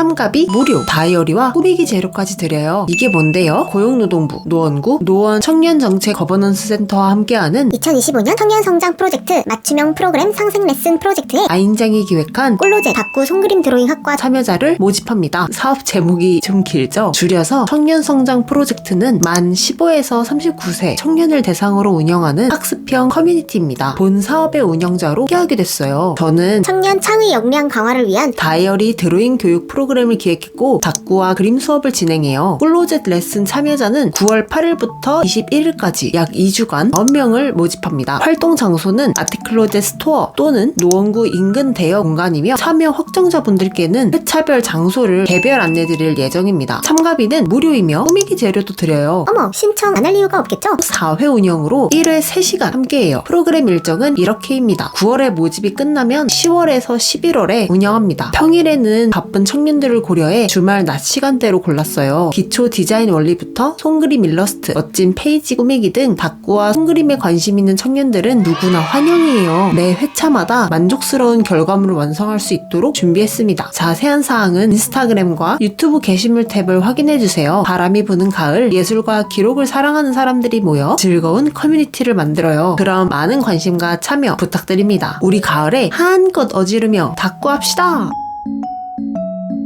참가비 무료, 다이어리와 꾸미기 재료까지 드려요. 이게 뭔데요? 고용노동부, 노원구, 노원 청년정책 거버넌스 센터와 함께하는 2025년 청년 성장 프로젝트 맞춤형 프로그램 상생 레슨 프로젝트에 아인장이 기획한 꿀로제 다꾸 손그림 드로잉 학과 참여자를 모집합니다. 사업 제목이 좀 길죠? 줄여서 청년 성장 프로젝트는 만 15에서 39세 청년을 대상으로 운영하는 학습형 커뮤니티입니다. 본 사업의 운영자로 함께하게 됐어요. 저는 청년 창의 역량 강화를 위한 다이어리 드로잉 교육 프로그램 을 기획했고 다꾸와 그림 수업을 진행해요. 꿀로젯 레슨 참여자는 9월 8일부터 21일까지 약 2주간 9명을 모집합니다. 활동 장소는 아티클로젯 스토어 또는 노원구 인근 대여 공간이며 참여 확정자분들께는 회차별 장소를 개별 안내드릴 예정입니다. 참가비는 무료이며 꾸미기 재료도 드려요. 어머 신청 안 할 이유가 없겠죠? 4회 운영으로 1회 3시간 함께해요. 프로그램 일정은 이렇게입니다. 9월에 모집이 끝나면 10월에서 11월에 운영합니다. 평일에는 바쁜 청년 들을 고려해 주말 낮 시간대로 골랐어요. 기초 디자인 원리부터 손그림 일러스트, 멋진 페이지 꾸미기 등 다꾸와 손그림에 관심 있는 청년들은 누구나 환영이에요. 매 회차마다 만족스러운 결과물을 완성할 수 있도록 준비했습니다. 자세한 사항은 인스타그램과 유튜브 게시물 탭을 확인해주세요. 바람이 부는 가을, 예술과 기록을 사랑하는 사람들이 모여 즐거운 커뮤니티를 만들어요. 그럼 많은 관심과 참여 부탁드립니다. 우리 가을에 한껏 어지르며 닦고 합시다.